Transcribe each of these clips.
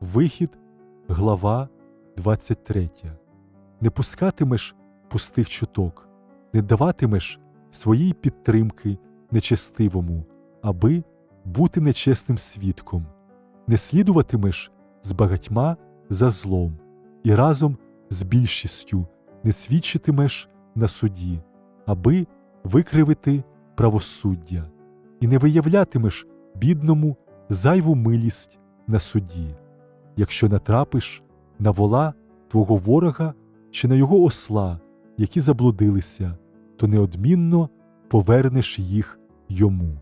Вихід, глава 23. Не пускатимеш пустих чуток, не даватимеш своєї підтримки нечестивому, аби бути нечесним свідком, не слідуватимеш з багатьма за злом, і разом з більшістю не свідчитимеш на суді, аби викривити правосуддя, і не виявлятимеш бідному зайву милість на суді, якщо натрапиш на вола твого ворога чи на його осла, які заблудилися, то неодмінно повернеш їх йому.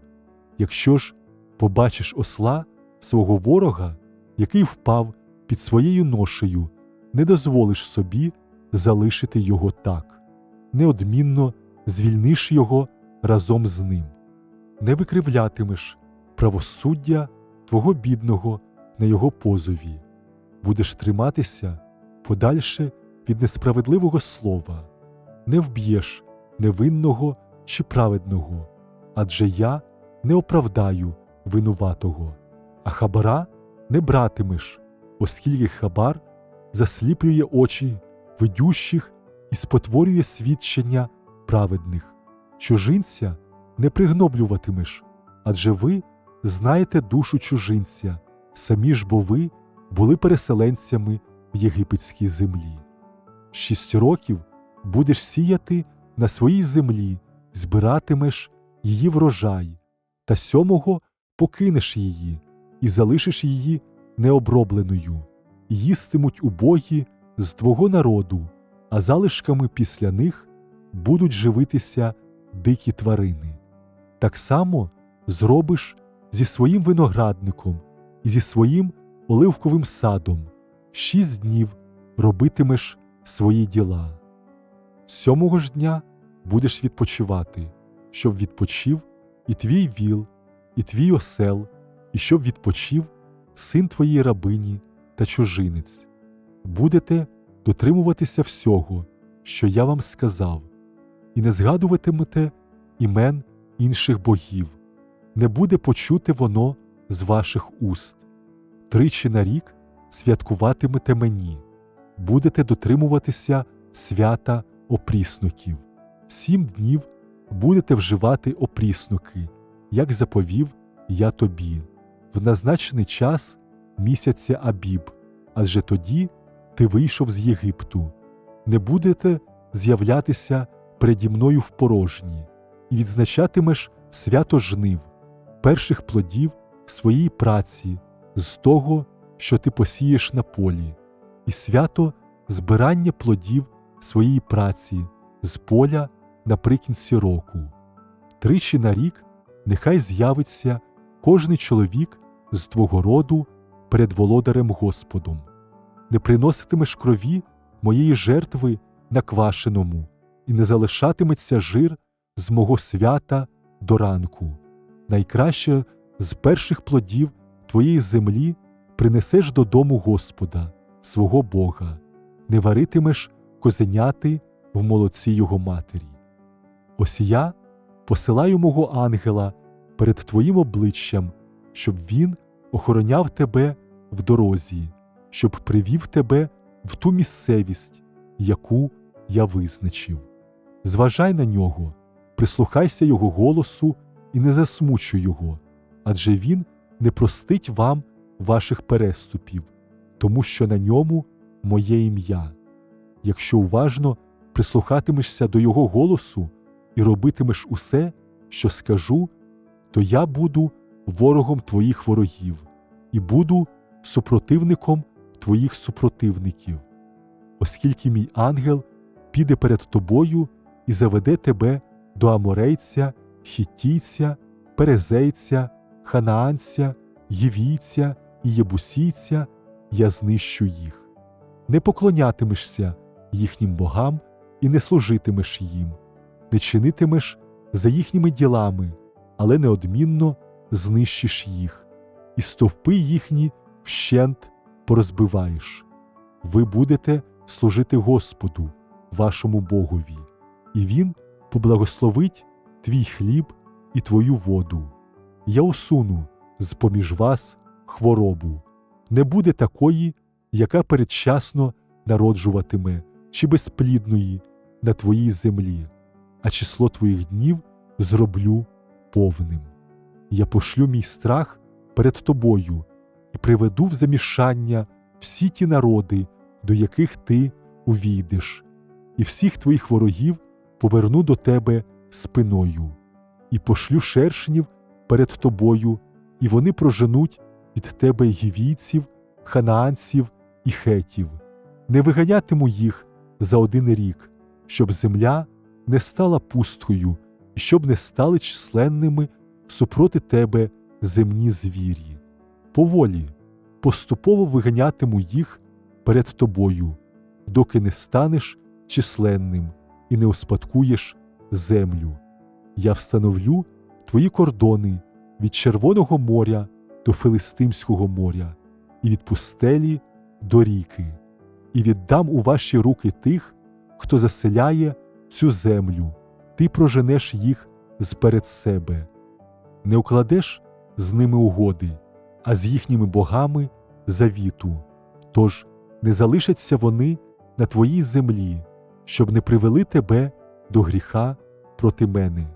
Якщо ж побачиш осла свого ворога, який впав під своєю ношею, не дозволиш собі залишити його так, неодмінно звільниш його разом з ним, не викривлятимеш правосуддя твого бідного на його позові, будеш триматися подальше від несправедливого слова, не вб'єш невинного чи праведного, адже я не оправдаю винуватого, а хабара не братимеш, оскільки хабар засліплює очі видющих і спотворює свідчення праведних. Чужинця не пригноблюватимеш, адже ви знаєте душу чужинця, самі ж бо ви були переселенцями в єгипетській землі. Шість років будеш сіяти на своїй землі, збиратимеш її врожай, та сьомого покинеш її і залишиш її необробленою, і їстимуть убогі з твого народу, а залишками після них будуть живитися дикі тварини. Так само зробиш зі своїм виноградником зі своїм оливковим садом. Шість днів робитимеш свої діла. Сьомого ж дня будеш відпочивати, щоб відпочив і твій віл, і твій осел, і щоб відпочив син твоєї рабині та чужинець. Будете дотримуватися всього, що я вам сказав, і не згадуватимете імен інших богів, не буде почуте воно з ваших уст. Тричі на рік святкуватимете мені, будете дотримуватися свята опріснуків. Сім днів будете вживати опріснуки, як заповів я тобі, в назначений час місяця Абіб, адже тоді ти вийшов з Єгипту, не будете з'являтися переді мною в порожні, і відзначатимеш свято жнив, перших плодів своєї праці, з того, що ти посієш на полі, і свято збирання плодів своєї праці з поля наприкінці року. Тричі на рік нехай з'явиться кожний чоловік з твого роду перед володарем Господом, не приноситимеш крові моєї жертви на квашеному, і не залишатиметься жир з мого свята до ранку. Найкраще з перших плодів твоєї землі принесеш додому Господа, свого Бога, не варитимеш козеняти в молоці його матері. Ось я посилаю мого ангела перед твоїм обличчям, щоб він охороняв тебе в дорозі, щоб привів тебе в ту місцевість, яку я визначив. Зважай на нього, прислухайся його голосу і не засмучуй його, адже він не простить вам ваших переступів, тому що на ньому моє ім'я. Якщо уважно прислухатимешся до його голосу і робитимеш усе, що скажу, то я буду ворогом твоїх ворогів і буду супротивником твоїх супротивників, оскільки мій ангел піде перед тобою і заведе тебе до аморейця, хіттійця, перезейця, ханаанця, євійця і єбусійця, я знищу їх. Не поклонятимешся їхнім богам і не служитимеш їм, не чинитимеш за їхніми ділами, але неодмінно знищиш їх, і стовпи їхні вщент порозбиваєш. Ви будете служити Господу, вашому Богові, і Він поблагословить твій хліб і твою воду. Я усуну з поміж вас хворобу, Не буде такої, яка передчасно народжуватиме, чи безплідної на твоїй землі, а число твоїх днів зроблю повним. Я пошлю мій страх перед тобою і приведу в замішання всі ті народи, до яких ти увійдеш, і всіх твоїх ворогів поверну до тебе спиною, і пошлю шершнів перед тобою, і вони проженуть від тебе гівійців, ханаанців і хетів. Не виганятиму їх за один рік, щоб земля не стала пусткою, і щоб не стали численними супроти тебе земні звірі. Поволі, поступово виганятиму їх перед тобою, доки не станеш численним і не успадкуєш землю. Я встановлю твої кордони від Червоного моря до Филистимського моря, і від пустелі до ріки, і віддам у ваші руки тих, хто заселяє цю землю, ти проженеш їх зперед себе, не укладеш з ними угоди, а з їхніми богами завіту. Тож не залишаться вони на твоїй землі, щоб не привели тебе до гріха проти мене.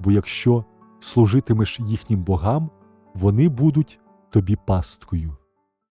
Бо якщо служитимеш їхнім богам, вони будуть тобі пасткою.